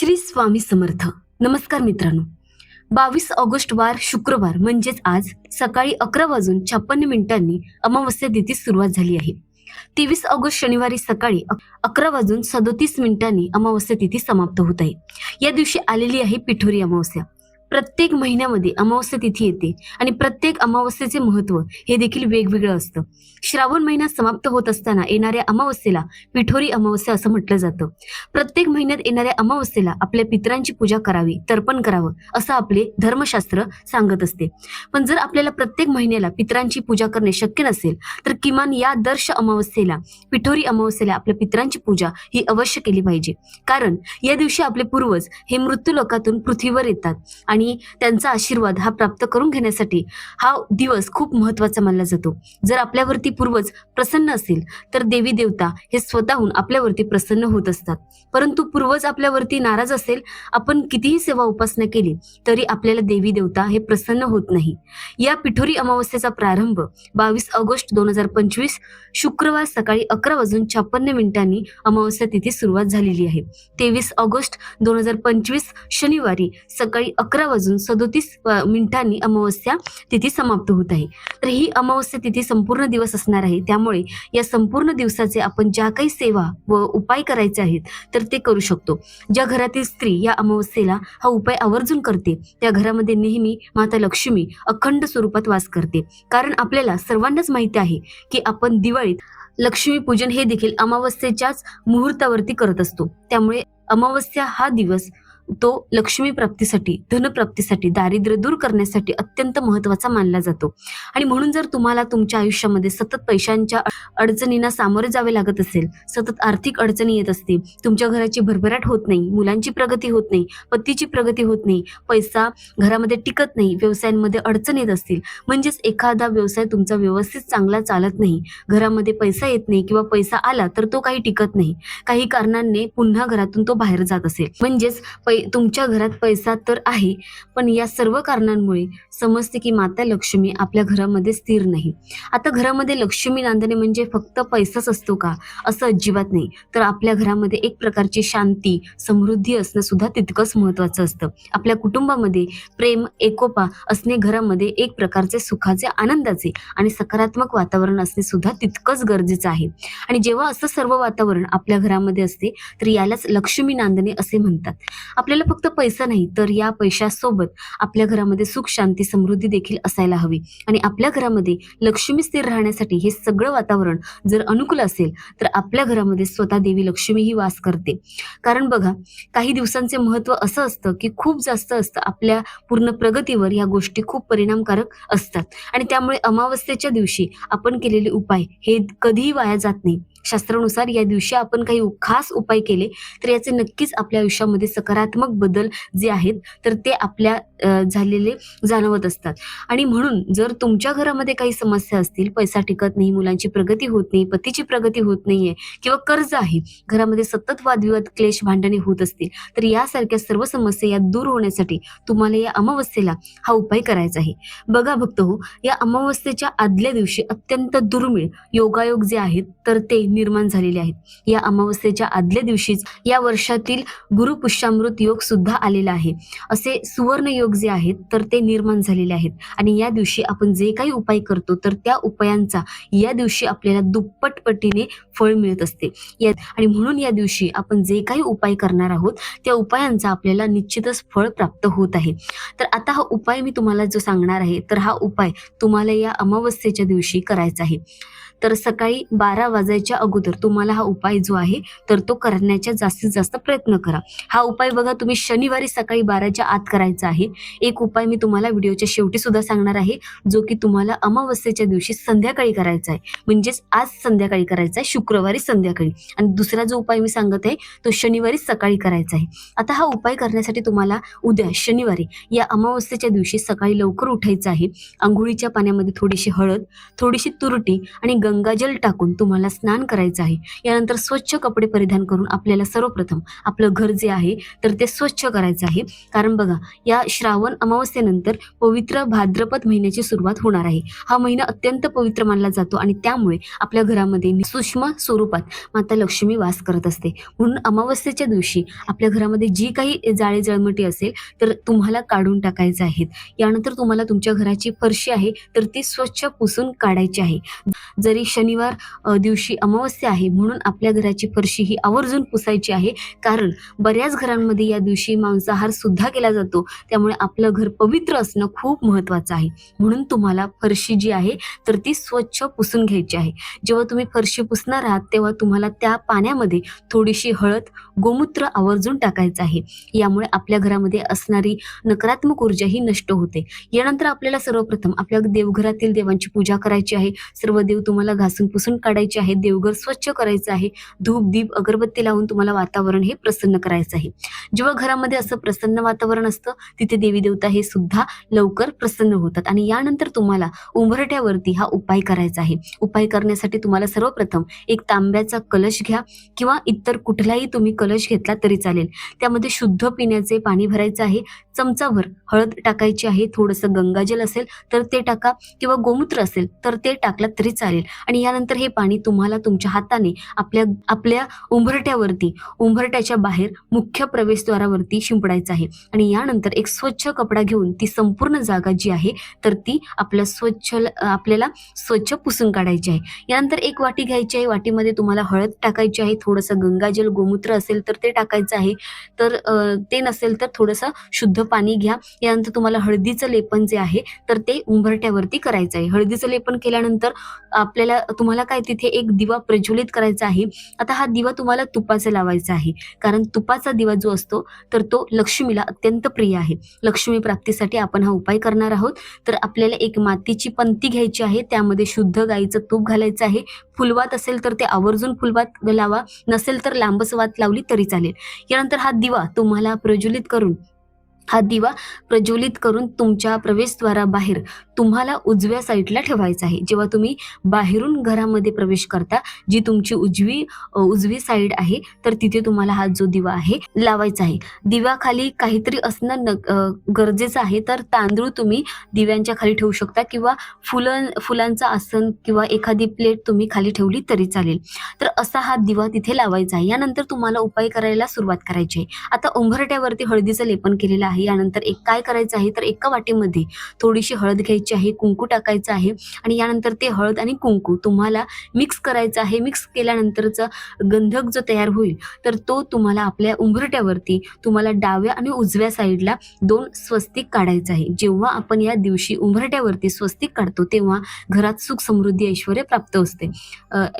श्री स्वामी समर्थ. नमस्कार मित्रांनो. बावीस ऑगस्ट वार शुक्रवार म्हणजेच आज सकाळी अकरा वाजून छप्पन्न मिनिटांनी अमावस्या तिथी सुरुवात झाली आहे. तेवीस ऑगस्ट शनिवारी सकाळी अकरा वाजून सदोतीस मिनिटांनी अमावस्या तिथी समाप्त होत आहे. या दिवशी आलेली आहे पिठोरी अमावस्या. प्रत्येक महिन्यामध्ये अमावस्या तिथी येते आणि प्रत्येक अमावस्येचे महत्त्व हे देखील वेगवेगळं असतं. श्रावण महिना समाप्त होत असताना येणाऱ्या अमावस्येला पिठोरी अमावस्या असं म्हटलं जातं. प्रत्येक महिन्यात येणाऱ्या अमावस्येला आपल्या पितरांची पूजा करावी तर्पण करावं असं आपले धर्मशास्त्र सांगत असते. पण जर आपल्याला प्रत्येक महिन्याला पितरांची पूजा करणे शक्य नसेल तर किमान या दर्श अमावस्येला पिठोरी अमावस्येला आपल्या पितरांची पूजा ही अवश्य केली पाहिजे. कारण या दिवशी आपले पूर्वज हे मृत्यू लोकातून पृथ्वीवर येतात आणि आणि त्यांचा आशीर्वाद हा प्राप्त करून घेण्यासाठी हा दिवस खूप महत्त्वाचा मानला जातो. जर आपल्यावरती पूर्वज प्रसन्न असेल तर देवी देवता हे स्वतःहून आपल्यावरती प्रसन्न होत असतात. परंतु पूर्वज आपल्यावरती नाराज असेल आपण कितीही सेवा उपासना केली तरी आपल्याला देवी देवता हे प्रसन्न होत नाही. या पिठोरी अमावस्येचा प्रारंभ बावीस ऑगस्ट दोन हजार पंचवीस शुक्रवार सकाळी अकरा वाजून छप्पन्न मिनिटांनी अमावस्या तिथी सुरुवात झालेली आहे. तेवीस ऑगस्ट दोन हजार पंचवीस शनिवारी सकाळी अकरा वाजून सदोतीस मिनिटांनी अमावस्या तिथी समाप्त होत आहे. तर ही अमावस्या तिथी संपूर्ण दिवस असणार आहे. त्यामुळे या संपूर्ण दिवसाचे आपण ज्या काही सेवा व उपाय करायचे आहेत तर ते करू शकतो. ज्या घरातील स्त्री या अमावस्येला हा उपाय आवर्जून करते त्या घरामध्ये नेहमी माता लक्ष्मी अखंड स्वरूपात वास करते. कारण आपल्याला सर्वांनाच माहिती आहे की आपण दिवाळीत लक्ष्मी पूजन हे देखील अमावस्येच्याच मुहूर्तावरती करत असतो. त्यामुळे अमावस्या हा दिवस तो लक्ष्मी प्राप्तीसाठी धनप्राप्तीसाठी दारिद्र्य दूर करण्यासाठी अत्यंत महत्त्वाचा मानला जातो. आणि म्हणून जर तुम्हाला तुमच्या आयुष्यामध्ये सतत पैशांच्या अडचणींना सामोरे जावे लागत असेल सतत आर्थिक अडचणी येत असतील तुमच्या घराची भरभराट होत नाही मुलांची प्रगती होत नाही पतीची प्रगती होत नाही पैसा घरामध्ये टिकत नाही व्यवसायांमध्ये अडचण येत असतील म्हणजेच एखादा व्यवसाय तुमचा व्यवस्थित चांगला चालत नाही घरामध्ये पैसा येत नाही किंवा पैसा आला तर तो काही टिकत नाही काही कारणांनी पुन्हा घरातून तो बाहेर जात असेल. म्हणजेच पै तुमच्या घरात पैसा तर आहे पण या सर्व कारणांमुळे समजते की माता लक्ष्मी आपल्या घरामध्ये स्थिर नाही. आता घरामध्ये लक्ष्मी नांदणे म्हणजे फक्त पैसाच असतो का? असं अजिबात नाही. तर आपल्या घरामध्ये एक प्रकारची शांती समृद्धी असणं सुद्धा तितकंच महत्वाचं असतं. आपल्या कुटुंबामध्ये प्रेम एकोपा असणे घरामध्ये एक प्रकारचे सुखाचे आनंदाचे आणि सकारात्मक वातावरण असणे सुद्धा तितकंच गरजेचं आहे. आणि जेव्हा असं सर्व वातावरण आपल्या घरामध्ये असते तर यालाच लक्ष्मी नांदणे असे म्हणतात. आपल्याला फक्त पैसा नाही तर या पैशासोबत आपल्या घरामध्ये सुख शांती समृद्धी देखील असायला हवी. आणि आपल्या घरामध्ये लक्ष्मी स्थिर राहण्यासाठी हे सगळं वातावरण जर अनुकूल असेल तर आपल्या घरामध्ये स्वतः देवी लक्ष्मी ही वास करते. कारण बघा काही दिवसांचे महत्त्व असं असतं की खूप जास्त असतं आपल्या पूर्ण प्रगतीवर या गोष्टी खूप परिणामकारक असतात. आणि त्यामुळे अमावस्येच्या दिवशी आपण केलेले उपाय हे कधीही वाया जात नाही. शास्त्रानुसार या दिवशी आपण काही खास उपाय केले तर याचे नक्कीच आपल्या आयुष्यामध्ये सकारात्मक बदल जे आहेत तर ते आपल्या झालेले जाणवत असतात. आणि म्हणून जर तुमच्या घरामध्ये काही समस्या असतील पैसा टिकत नाही मुलांची प्रगती होत नाही पतीची प्रगती होत नाहीये किंवा कर्ज आहे घरामध्ये सतत वादविवाद क्लेश भांडणे होत असतील तर यासारख्या सर्व समस्या या दूर होण्यासाठी तुम्हाला या अमावस्येला हा उपाय करायचा आहे. बघा भक्त हो या अमावस्येच्या आदल्या दिवशी अत्यंत दुर्मिळ योगायोग जे आहेत तर ते निर्माण झालेले आहेत. या अमावस्येच्या आदल्या दिवशीच या वर्षातील गुरुपुष्यामृत योग सुद्धा आलेला आहे. असे सुवर्ण योग जे आहेत तर ते निर्माण झालेले आहेत. आणि या दिवशी आपण जे काही उपाय करतो तर त्या उपायांचा या दिवशी आपल्याला दुप्पट पटीने फळ मिळत असते. या आणि म्हणून या दिवशी आपण जे काही उपाय करणार आहोत त्या उपायांचा आपल्याला निश्चितच फळ प्राप्त होत आहे. तर आता हा उपाय मी तुम्हाला जो सांगणार आहे तर हा उपाय तुम्हाला या अमावस्येच्या दिवशी करायचा आहे. तर सकाळी बारा वाजायच्या अगोदर तुम्हाला हा उपाय जो आहे तर तो करण्याचा जास्तीत जास्त प्रयत्न करा. हा उपाय बघा तुम्ही शनिवारी सकाळी बाराच्या आत करायचा आहे. एक उपाय मी तुम्हाला व्हिडिओच्या शेवटी सुद्धा सांगणार आहे जो की तुम्हाला अमावस्येच्या दिवशी संध्याकाळी करायचा आहे. म्हणजेच आज संध्याकाळी करायचा आहे शुक्रवारी संध्याकाळी. आणि दुसरा जो उपाय मी सांगत आहे तो शनिवारी सकाळी करायचा आहे. आता हा उपाय करण्यासाठी तुम्हाला उद्या शनिवारी या अमावस्येच्या दिवशी सकाळी लवकर उठायचं आहे. आंघोळीच्या पाण्यामध्ये थोडीशी हळद थोडीशी तुरटी आणि गंगाजल टाकून तुम्हाला स्नान करायचं आहे. यानंतर स्वच्छ कपडे परिधान करून आपल्याला सर्वप्रथम आपलं घर जे आहे तर ते स्वच्छ करायचं आहे. कारण बघा या श्रावण अमावस्येनंतर पवित्र भाद्रपद महिन्याची सुरुवात होणार आहे. हा महिना अत्यंत पवित्र मानला जातो आणि त्यामुळे आपल्या घरामध्ये सूक्ष्म स्वरूपात माता लक्ष्मी वास करत असते. म्हणून अमावस्येच्या दिवशी आपल्या घरामध्ये जी काही जाळे जळमटी असेल तर तुम्हाला काढून टाकायचं आहेत. यानंतर तुम्हाला तुमच्या घराची फरशी आहे तर ती स्वच्छ पुसून काढायची आहे. जरी शनिवार दिवशी अमावस्या आहे. म्हणून आपल्या घराची फरशी ही आवर्जून पुसायची आहे. कारण बऱ्याच घरांमध्ये या दिवशी मांसाहार सुद्धा केला जातो. त्यामुळे आपलं घर पवित्र असणं खूप महत्त्वाचं आहे. म्हणून तुम्हाला फरशी जी आहे तर ती स्वच्छ पुसून घ्यायची आहे. जेव्हा तुम्ही फरशी पुसणार आहात तेव्हा तुम्हाला त्या पाण्यामध्ये थोडीशी हळद गोमूत्र आवर्जून टाकायचं आहे. यामुळे आपल्या घरामध्ये असणारी नकारात्मक ऊर्जा ही नष्ट होते. यानंतर आपल्याला सर्वप्रथम आपल्या देवघरातील देवांची पूजा करायची आहे. सर्व देव तुम्हाला घासून पुसून काढायचे आहे देवघर स्वच्छ करायचं आहे धूप दीप अगरबत्ती लावून तुम्हाला वातावरण हे प्रसन्न करायचं आहे. जेव्हा घरामध्ये असं प्रसन्न वातावरण असतं तिथे देवी देवता हे सुद्धा लवकर प्रसन्न होतात. आणि यानंतर तुम्हाला उंबरठ्यावरती हा उपाय करायचा आहे. उपाय करण्यासाठी तुम्हाला सर्वप्रथम एक तांब्याचा कलश घ्या किंवा इतर कुठलाही तुम्ही कलश घेतला तरी चालेल. त्यामध्ये शुद्ध पिण्याचे पाणी भरायचं आहे. चमचाभर हळद टाकायची आहे. थोडंसं गंगाजल असेल तर ते टाका किंवा गोमूत्र असेल तर ते टाकलं तरी चालेल. आणि यानंतर हे पाणी तुम्हाला तुमच्या हाताने आपल्या आपल्या उंबरट्यावरती उंबरट्याच्या बाहेर मुख्य प्रवेशद्वारावरती शिंपडायचं आहे. आणि यानंतर एक स्वच्छ कपडा घेऊन ती संपूर्ण जागा जी आहे तर ती आपल्या स्वच्छ आपल्याला स्वच्छ पुसून काढायची आहे. यानंतर एक वाटी घ्यायची आहे. वाटीमध्ये तुम्हाला हळद टाकायची आहे. थोडंसं गंगाजल गोमूत्र असेल तर ते टाकायचं आहे. तर ते नसेल तर थोडंसं शुद्ध पाणी घ्या. यानंतर तुम्हाला हळदीचं लेपन जे आहे तर ते उंबरट्यावरती करायचं आहे. हळदीचं लेपन केल्यानंतर आपल्याला तुम्हाला काय तिथे एक दिवा प्रज्वलित करायचा आहे आता हा दिवा तुम्हाला तुपाचा लावायचा आहे. कारण तुपाचा दिवा जो असतो तर तो लक्ष्मीला अत्यंत प्रिय आहे. लक्ष्मी प्राप्तीसाठी आपण हा उपाय करणार आहोत. तर आपल्याला एक मातीची पंती घ्यायची आहे त्यामध्ये शुद्ध गाईचं तूप घालायचं आहे. फुलवात असेल तर ते आवर्जून फुलवात लावा. नसेल तर लांबच वात लावली तरी चालेल. यानंतर हा दिवा तुम्हाला प्रज्वलित करून हा दिवा प्रज्वलित करून तुमच्या प्रवेशद्वाराबाहेर तुम्हाला उजव्या साईडला ठेवायचा आहे. जेव्हा तुम्ही बाहेरून घरामध्ये प्रवेश करता जी तुमची उजवी उजवी साईड आहे तर तिथे तुम्हाला हा जो दिवा आहे लावायचा आहे. दिव्याखाली काहीतरी असणं गरजेचं आहे तर तांदूळ तुम्ही दिव्यांच्या खाली ठेवू शकता किंवा फुलं फुलांचं आसन किंवा एखादी प्लेट तुम्ही खाली ठेवली तरी चालेल. तर असा हा दिवा तिथे लावायचा आहे. यानंतर तुम्हाला उपाय करायला सुरुवात करायची आहे. आता उंबरट्यावरती हळदीचं लेपन केलेलं आहे. यानंतर एक काय करायचं आहे? तर एका वाटीमध्ये थोडीशी हळद घ्यायची आहे कुंकू टाकायचं आहे आणि यानंतर ते हळद आणि कुंकू तुम्हाला मिक्स करायचं आहे. मिक्स केल्यानंतरचा गंधक जो तयार होईल तर तो तुम्हाला आपल्या उंबरट्यावरती तुम्हाला डाव्या आणि उजव्या साईडला दोन स्वस्तिक काढायचं आहे. जेव्हा आपण या दिवशी उंबरट्यावरती स्वस्तिक काढतो तेव्हा घरात सुख समृद्धी ऐश्वर प्राप्त असते.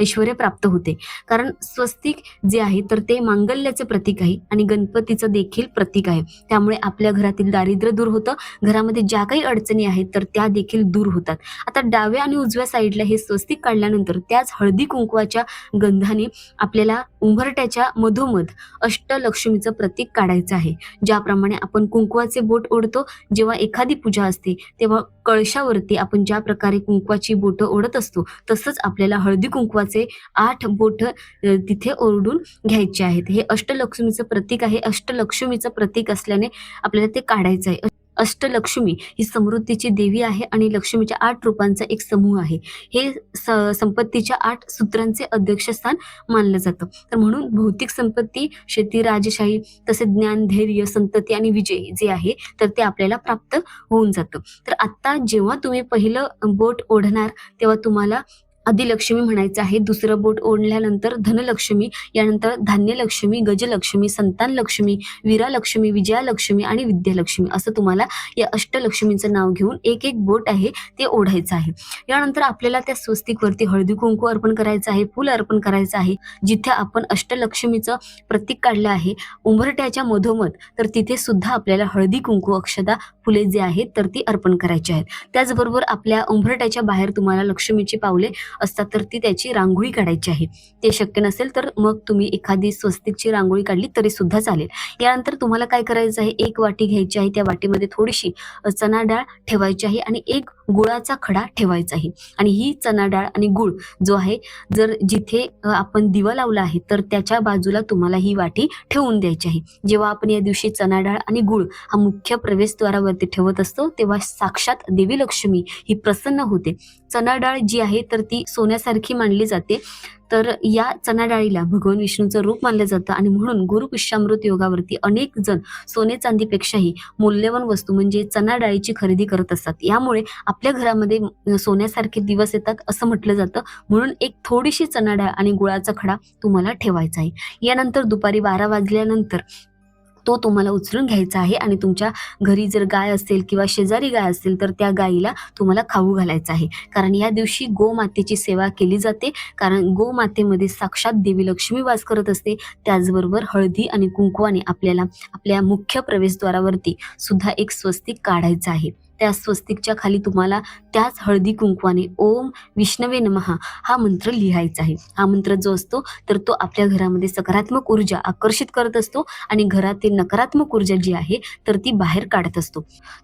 ऐश्वर प्राप्त होते. कारण स्वस्तिक जे आहे तर ते मांगल्याचे प्रतीक आहे आणि गणपतीचं देखील प्रतीक आहे. त्यामुळे आपल्या घरातील दारिद्र्य दूर होतं. घरामध्ये ज्या काही अडचणी आहेत तर त्या देखील दूर होतात. आता डाव्या आणि उजव्या साईडला हे स्वस्तिक काढल्यानंतर त्याच हळदी कुंकवाच्या गंधाने आपल्याला उंबरट्याच्या मधोमध अष्टलक्ष्मीचं प्रतीक काढायचं आहे. ज्याप्रमाणे आपण कुंकवाचे बोट ओढतो जेव्हा एखादी पूजा असते तेव्हा कळशावरती आपण ज्या प्रकारे कुंकवाची बोटं ओढत असतो तसंच आपल्याला हळदी कुंकवाचे आठ बोट तिथे ओरडून घ्यायचे आहेत. हे अष्टलक्ष्मीचं प्रतीक आहे. अष्टलक्ष्मीचं प्रतीक असल्याने आपल्याला ते काढायचं आहे अष्टलक्ष्मी ही समृद्धीची देवी आहे आणि लक्ष्मीच्या आठ रूपांचा एक समूह आहे. हे संपत्तीच्या आठ सूत्रांचे अध्यक्षस्थान मानलं जातं. तर म्हणून भौतिक संपत्ती शेती राजशाही तसेच ज्ञान धैर्य संतती आणि विजय जे आहे तर ते आपल्याला प्राप्त होऊन जातं. तर आता जेव्हा तुम्ही पहिलं बोट ओढणार तेव्हा तुम्हाला आदिलक्ष्मी म्हणायचं आहे. दुसरं बोट ओढल्यानंतर धनलक्ष्मी यानंतर धान्यलक्ष्मी गजलक्ष्मी संतान लक्ष्मी वीरालक्ष्मी विजयालक्ष्मी आणि विद्यालक्ष्मी. असं तुम्हाला या अष्टलक्ष्मीचं नाव घेऊन एक एक बोट आहे ते ओढायचं आहे. यानंतर आपल्याला त्या स्वस्तिकवरती हळदी कुंकू अर्पण करायचं आहे फुल अर्पण करायचं आहे. जिथे आपण अष्टलक्ष्मीचं प्रतीक काढलं आहे उंबरट्याच्या मधोमध तर तिथे सुद्धा आपल्याला हळदी कुंकू अक्षदा फुले जे आहेत तर ती अर्पण करायची आहेत. त्याचबरोबर आपल्या उंबरट्याच्या बाहेर तुम्हाला लक्ष्मीची पावले असतात तर ती त्याची रांगोळी काढायची आहे. ते शक्य नसेल तर मग तुम्ही एखादी स्वस्तिकची रांगोळी काढली तरी सुद्धा चालेल. यानंतर तुम्हाला काय करायचं आहे? एक वाटी घ्यायची आहे त्या वाटीमध्ये थोडीशी चणा डाळ ठेवायची आहे आणि एक गुळाचा खडा ठेवायचा आहे. आणि ही चणा डाळ आणि गुळ जो आहे जर जिथे आपण दिवा लावला आहे तर त्याच्या बाजूला तुम्हाला ही वाटी ठेवून द्यायची आहे. जेव्हा आपण या दिवशी चणा डाळ आणि गुळ हा मुख्य प्रवेशद्वारावरती ठेवत असतो तेव्हा साक्षात देवी लक्ष्मी ही प्रसन्न होते. चणा डाळ जी आहे तर ती सोन्यासारखी मानली जाते. तर या चणा डाळीला भगवान विष्णूचं रूप मानलं जातं आणि म्हणून गुरुपुष्यामृत योगावरती अनेक जण सोने चांदीपेक्षाही मूल्यवान वस्तू म्हणजे चना डाळीची खरेदी करत असतात. यामुळे आपल्या घरामध्ये सोन्यासारखे दिवस येतात असं म्हटलं जातं. म्हणून एक थोडीशी चणा डाळ आणि गुळाचा खडा तुम्हाला ठेवायचा आहे. यानंतर दुपारी बारा वाजल्यानंतर तो तुम्हाला उचलून घ्यायचा आहे आणि तुमच्या घरी जर गाय असेल किंवा शेजारी गाय असेल तर त्या गायीला तुम्हाला खाऊ घालायचं आहे. कारण या दिवशी गोमातेची सेवा केली जाते. कारण गोमातेमध्ये साक्षात देवी लक्ष्मी वास करत असते. त्याचबरोबर हळदी आणि कुंकवाने आपल्याला आपल्या मुख्य प्रवेशद्वारावरती सुद्धा एक स्वस्तिक काढायचं आहे. त्या स्वस्तिकच्या खाली तुम्हाला त्याच हळदी कुंकवाने ओम विष्णवे नमहा हा मंत्र लिहायचा आहे. हा मंत्र जो असतो तर तो आपल्या घरामध्ये सकारात्मक ऊर्जा आकर्षित करत असतो आणि घरातील नकारात्मक ऊर्जा जी आहे तर ती बाहेर काढत असतो.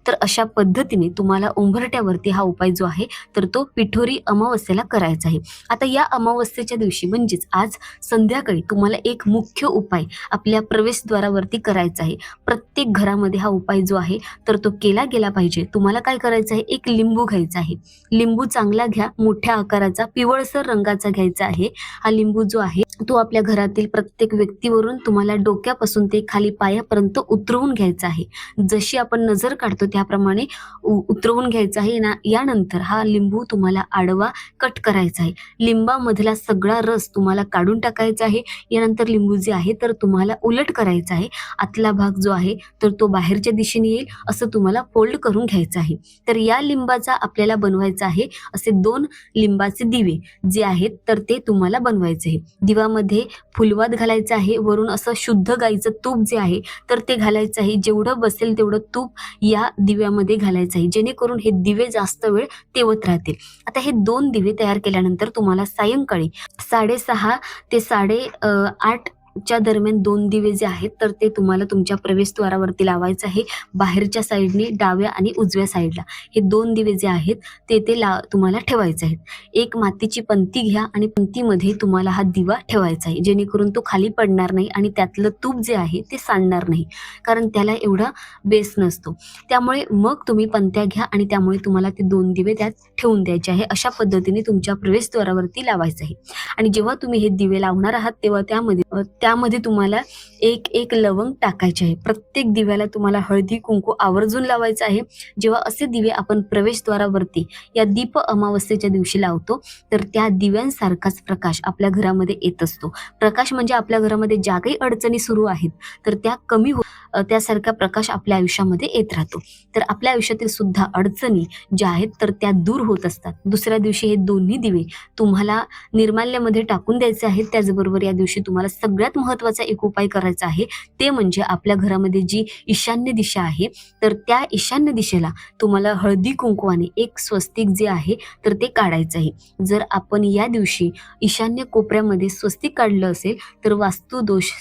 तर अशा पद्धतीने तुम्हाला उंबरट्यावरती हा उपाय जो आहे तर तो पिठोरी अमावस्येला करायचा आहे. आता या अमावस्येच्या दिवशी म्हणजेच आज संध्याकाळी तुम्हाला एक मुख्य उपाय आपल्या प्रवेशद्वारावरती करायचा आहे. प्रत्येक घरामध्ये हा उपाय जो आहे तर तो केला गेला पाहिजे. तुम्हाला काय करायचं आहे? एक लिंबू घ्यायचा आहे. लिंबू चांगला घ्या. मोठ्या आकाराचा पिवळसर रंगाचा घ्यायचा आहे. हा लिंबू जो आहे तो आपल्या घरातील प्रत्येक व्यक्तीवरून तुम्हाला डोक्यापासून ते खाली पायापर्यंत उतरवून घ्यायचा आहे. जशी आपण नजर काढतो त्याप्रमाणे उतरवून घ्यायचा आहे. ना यानंतर हा लिंबू तुम्हाला आडवा कट करायचा आहे. लिंबामधला सगळा रस तुम्हाला काढून टाकायचा आहे. यानंतर लिंबू जे आहे तर तुम्हाला उलट करायचा आहे. आतला भाग जो आहे तर तो बाहेरच्या दिशेने येईल. असं तुम्हाला फोल्ड करून घ्यायचं आहे. तर या लिंबाचा आपल्याला बनवायचा आहे असे दोन लिंबाचे दिवे जे आहेत तर ते तुम्हाला बनवायचे आहे. दिवामध्ये फुलवाद घालायचं आहे वरून असं शुद्ध गाईचं तूप जे आहे तर ते घालायचं आहे. जेवढं बसेल तेवढं तूप या दिव्यामध्ये घालायचं आहे. जेणेकरून हे दिवे जास्त वेळ तेवत राहतील. आता हे दोन दिवे तयार केल्यानंतर तुम्हाला सायंकाळी साडेसहा ते साडे आठ च्या दरम्यान दोन दिवे जे आहेत तर ते तुम्हाला तुमच्या प्रवेशद्वारावरती लावायचं आहे. बाहेरच्या साईडने डाव्या आणि उजव्या साईडला. हे दोन दिवे जे आहेत ते ते ला तुम्हाला ठेवायचे आहेत. एक मातीची पंती घ्या आणि पंतीमध्ये तुम्हाला हा दिवा ठेवायचा आहे. जेणेकरून तो खाली पडणार नाही आणि त्यातलं तूप जे आहे ते सांडणार नाही. कारण त्याला एवढा बेस नसतो. त्यामुळे मग तुम्ही पंत्या घ्या आणि त्यामुळे तुम्हाला ते दोन दिवे त्यात ठेवून द्यायचे आहे. अशा पद्धतीने तुमच्या प्रवेशद्वारावरती लावायचं आहे. आणि जेव्हा तुम्ही हे दिवे लावणार आहात तेव्हा त्यामध्ये त्यामध्ये तुम्हाला एक एक लवंग टाकायचे आहे. प्रत्येक दिव्याला तुम्हाला हळदी कुंकू आवर्जून लावायचं आहे. जेव्हा असे दिवे आपण प्रवेशद्वारावरती या दीप अमावस्येच्या दिवशी लावतो तर त्या दिव्यांसारखाच प्रकाश आपल्या घरामध्ये येत असतो. प्रकाश म्हणजे आपल्या घरामध्ये ज्या काही अडचणी सुरू आहेत तर त्या कमी हो त्यासारखा प्रकाश आपल्या आयुष्यामध्ये येत राहतो. तर आपल्या आयुष्यातील सुद्धा अडचणी ज्या आहेत तर त्या दूर होत असतात. दुसऱ्या दिवशी हे दोन्ही दिवे तुम्हाला निर्माल्यामध्ये टाकून द्यायचे आहेत. त्याचबरोबर या दिवशी तुम्हाला सगळ्यात महत्त्वाचा एक उपाय करायचा आहे ते म्हणजे आपल्या घरामध्ये जी ईशान्य दिशा आहे तर त्या ईशान्य दिशेला तुम्हाला हळदी कुंकवाने एक स्वस्तिक जे आहे तर ते काढायचं आहे. जर आपण या दिवशी ईशान्य कोपऱ्यामध्ये स्वस्तिक काढलं असेल तर वास्तुदोष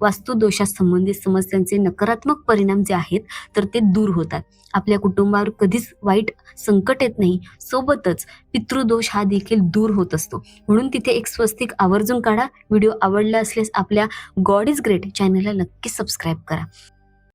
वास्तुदोषासंबंधित समस्यांचे संबंधित समस्यांचे नकारात्मक परिणाम जे आहेत तर ते दूर होतात. आपल्या कुटुंबावर कधीच वाईट संकट येत नाही. सोबतच पितृदोष हा देखील दूर होत असतो. म्हणून तिथे एक स्वस्तिक आवर्जून काढा. व्हिडिओ आवडला असल्यास आपल्या गॉड इज ग्रेट चॅनलला नक्की सबस्क्राईब करा.